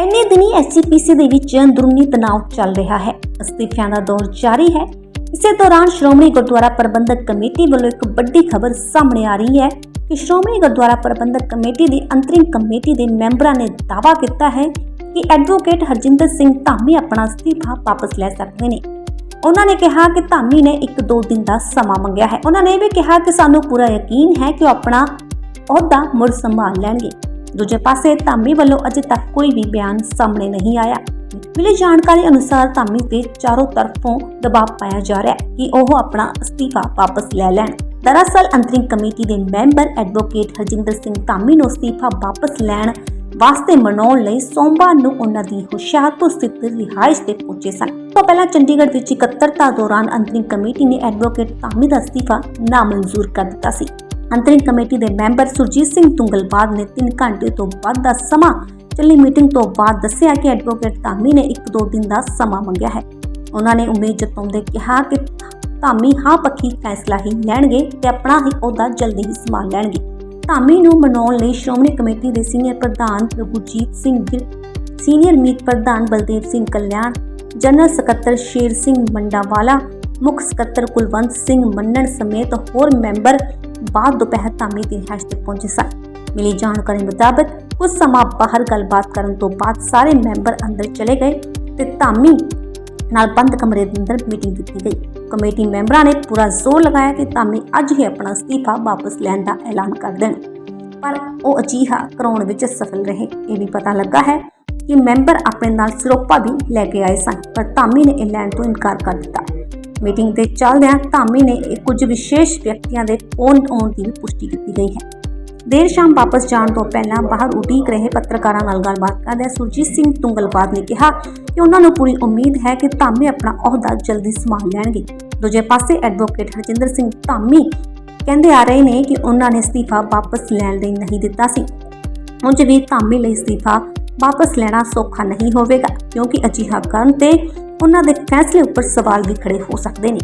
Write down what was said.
ਇੰਨੇ ਦਿਨੀ ਐਸਜੀਪੀਸੀ ਦੇ ਵਿੱਚ ਅੰਦਰੂਨੀ ਤਣਾਅ ਚੱਲ ਰਿਹਾ ਹੈ। ਅਸਤੀਫਿਆਂ ਦਾ ਦੌਰ ਜਾਰੀ ਹੈ। ਇਸੇ ਦੌਰਾਨ ਸ਼੍ਰੋਮਣੀ ਗੁਰਦੁਆਰਾ ਪ੍ਰਬੰਧਕ ਕਮੇਟੀ ਵੱਲੋਂ ਇੱਕ ਵੱਡੀ ਖਬਰ ਸਾਹਮਣੇ ਆ ਰਹੀ ਹੈ ਕਿ ਸ਼੍ਰੋਮਣੀ ਗੁਰਦੁਆਰਾ ਪ੍ਰਬੰਧਕ ਕਮੇਟੀ ਦੀ ਅੰਤਰਿਮ ਕਮੇਟੀ ਦੇ ਮੈਂਬਰਾਂ ਨੇ ਦਾਅਵਾ ਕੀਤਾ ਹੈ ਕਿ ਐਡਵੋਕੇਟ ਹਰਜਿੰਦਰ ਸਿੰਘ ਧਾਮੀ ਆਪਣਾ ਅਸਤੀਫਾ ਵਾਪਸ ਲੈ ਸਕਦੇ ਨੇ। ਉਹਨਾਂ ਨੇ ਕਿਹਾ ਕਿ ਧਾਮੀ ਨੇ 1-2 ਦਿਨ ਦਾ ਸਮਾਂ ਮੰਗਿਆ ਹੈ। ਉਹਨਾਂ ਨੇ ਇਹ ਵੀ ਕਿਹਾ ਕਿ ਸਾਨੂੰ ਪੂਰਾ ਯਕੀਨ ਹੈ ਕਿ ਉਹ ਆਪਣਾ ਅਹੁਦਾ ਮੁੜ ਸੰਭਾਲ ਲੈਣਗੇ। ਦੂਜੇ ਪਾਸੇ ਧਾਮੀ ਵੱਲੋਂ ਅਜੇ ਤੱਕ ਕੋਈ ਵੀ ਬਿਆਨ ਸਾਹਮਣੇ ਨਹੀਂ ਆਇਆ। ਮਿਲੀ ਜਾਣਕਾਰੀ ਅਨੁਸਾਰ ਧਾਮੀ ਤੇ ਚਾਰੋਂ ਤਰਫੋਂ ਦਬਾਅ ਪਾਇਆ ਜਾ ਰਿਹਾ ਹੈ ਕਿ ਉਹ ਆਪਣਾ ਅਸਤੀਫਾ ਵਾਪਸ ਲੈ ਲੈਣ। ਦਰਅਸਲ, ਅੰਤਰਿਮ ਕਮੇਟੀ ਦੇ ਮੈਂਬਰ ਐਡਵੋਕੇਟ ਹਰਜਿੰਦਰ ਸਿੰਘ ਧਾਮੀ ਨੂੰ ਅਸਤੀਫਾ ਵਾਪਸ ਲੈਣ ਵਾਸਤੇ ਮਨਾਉਣ ਲਈ ਸੋਮਵਾਰ ਨੂੰ ਉਹਨਾਂ ਦੀ ਹੁਸ਼ਿਆਰਪੁਰ ਸਥਿਤ ਰਿਹਾਇਸ਼ ਤੇ ਪਹੁੰਚੇ ਸਨ। ਤੋਂ ਪਹਿਲਾਂ ਚੰਡੀਗੜ੍ਹ ਵਿੱਚ ਇਕੱਤਰਤਾ ਦੌਰਾਨ ਅੰਤਰਿੰਗ ਕਮੇਟੀ ਨੇ ਐਡਵੋਕੇਟ ਧਾਮੀ ਦਾ ਅਸਤੀਫਾ ਨਾਮਨਜ਼ੂਰ ਕਰ ਦਿੱਤਾ ਸੀ। ਅੰਤਰਿਮ ਕਮੇਟੀ ਦੇ ਮੈਂਬਰ ਸੁਰਜੀਤ ਸਿੰਘ ਤੁੰਗਲਬਾਦ ਨੇ 3 ਘੰਟੇ ਤੋਂ ਵੱਧ ਦਾ ਸਮਾਂ ਚੱਲੀ ਮੀਟਿੰਗ ਤੋਂ ਬਾਅਦ ਦੱਸਿਆ ਕਿ ਐਡਵੋਕੇਟ ਧਾਮੀ ਨੇ 1-2 ਦਿਨ ਦਾ ਸਮਾਂ ਮੰਗਿਆ ਹੈ। ਉਹਨਾਂ ਨੇ ਉਮੀਦ ਜਤਾਉਂਦੇ ਕਿਹਾ ਕਿ ਧਾਮੀ ਹਾਂ ਪੱਖੀ ਫੈਸਲਾ ਹੀ ਲੈਣਗੇ ਤੇ ਆਪਣਾ ਹੀ ਅਹੁਦਾ ਜਲਦੀ ਹੀ ਸੰਭਾਲ ਲੈਣਗੇ। ਧਾਮੀ ਨੂੰ ਮਨਾਉਣ ਲਈ ਸ਼੍ਰੋਮਣੀ ਕਮੇਟੀ ਦੇ ਸੀਨੀਅਰ ਪ੍ਰਧਾਨ ਪ੍ਰਭੂਜੀਤ ਸਿੰਘ ਗਿੱਲ, ਸੀਨੀਅਰ ਮੀਤ ਪ੍ਰਧਾਨ ਬਲਦੇਵ ਸਿੰਘ ਕਲਿਆਣ, ਜਨਰਲ ਸਕੱਤਰ ਸ਼ੇਰ ਸਿੰਘ ਮੰਡਾਵਾਲਾ, ਮੁੱਖ ਸਕੱਤਰ ਕੁਲਵੰਤ ਸਿੰਘ ਮੰਨਣ ਸਮੇਤ ਹੋਰ ਮੈਂਬਰ ਬਾਅਦ ਦੁਪਹਿਰ ਧਾਮੀ ਦੀ ਰਿਹਾਇਸ਼ ਤੇ ਪਹੁੰਚੇ ਸਨ। ਮਿਲੀ ਜਾਣਕਾਰੀ ਮੁਤਾਬਕ ਕੁਝ ਸਮਾਂ ਬਾਹਰ ਗੱਲਬਾਤ ਕਰਨ ਤੋਂ ਬਾਅਦ ਸਾਰੇ ਮੈਂਬਰ ਅੰਦਰ ਚਲੇ ਗਏ ਤੇ ਧਾਮੀ ਨਾਲ ਬੰਦ ਕਮਰੇ ਦੇ ਅੰਦਰ ਮੀਟਿੰਗ ਕੀਤੀ ਗਈ। ਕਮੇਟੀ ਮੈਂਬਰਾਂ ਨੇ ਪੂਰਾ ਜ਼ੋਰ ਲਗਾਇਆ ਕਿ ਧਾਮੀ ਅੱਜ ਹੀ ਆਪਣਾ ਅਸਤੀਫਾ ਵਾਪਸ ਲੈਣ ਦਾ ਐਲਾਨ ਕਰ ਦੇਣ। ਪਰ ਉਹ ਅਜੀਹਾ ਕਰਾਉਣ ਵਿੱਚ ਸਫਲ ਰਹੇ। ਇਹ ਵੀ ਪਤਾ ਲੱਗਾ ਹੈ ਕਿ ਮੈਂਬਰ ਆਪਣੇ ਨਾਲ ਸਰੋਪਾ ਵੀ ਲੈ ਕੇ ਆਏ ਸਨ, ਪਰ ਧਾਮੀ ਨੇ ਇਹ ਲੈਣ ਤੋਂ ਇਨਕਾਰ ਕਰ ਦਿੱਤਾ। ਮੀਟਿੰਗ ਦੇ ਚੱਲਦਿਆਂ ਧਾਮੀ ਨੇ ਕੁਝ ਵਿਸ਼ੇਸ਼ ਵਿਅਕਤੀਆਂ ਦੇ ਫੋਨ ਆਉਣ ਦੀ ਵੀ ਪੁਸ਼ਟੀ ਕੀਤੀ ਗਈ ਹੈ। ਦੇਰ ਸ਼ਾਮ ਵਾਪਸ ਜਾਣ ਤੋਂ ਪਹਿਲਾਂ ਬਾਹਰ ਉਡੀਕ ਰਹੇ ਪੱਤਰਕਾਰਾਂ ਨਾਲ ਗੱਲਬਾਤ ਕਰਦਿਆਂ ਸੁਰਜੀਤ ਸਿੰਘ ਤੁੰਗਲਬਾਦ ਨੇ ਕਿਹਾ ਕਿ ਉਹਨਾਂ ਨੂੰ ਪੂਰੀ ਉਮੀਦ ਹੈ ਕਿ ਧਾਮੀ ਆਪਣਾ ਅਹੁਦਾ ਜਲਦੀ ਸੰਭਾਲ ਲੈਣਗੇ। ਦੂਜੇ ਪਾਸੇ ਐਡਵੋਕੇਟ ਹਰਜਿੰਦਰ ਸਿੰਘ ਧਾਮੀ ਕਹਿੰਦੇ ਆ ਰਹੇ ਨੇ ਕਿ ਉਹਨਾਂ ਨੇ ਅਸਤੀਫਾ ਵਾਪਸ ਲੈਣ ਲਈ ਨਹੀਂ ਦਿੱਤਾ ਸੀ। ਉਂਝ ਵੀ ਧਾਮੀ ਲਈ ਅਸਤੀਫਾ ਵਾਪਸ ਲੈਣਾ ਸੌਖਾ ਨਹੀਂ ਹੋਵੇਗਾ, ਕਿਉਂਕਿ ਅਜਿਹਾ ਕਰਨ ਤੇ ਉਹਨਾਂ ਦੇ ਫੈਸਲੇ ਉੱਪਰ ਸਵਾਲ ਵੀ ਖੜੇ ਹੋ ਸਕਦੇ ਨੇ।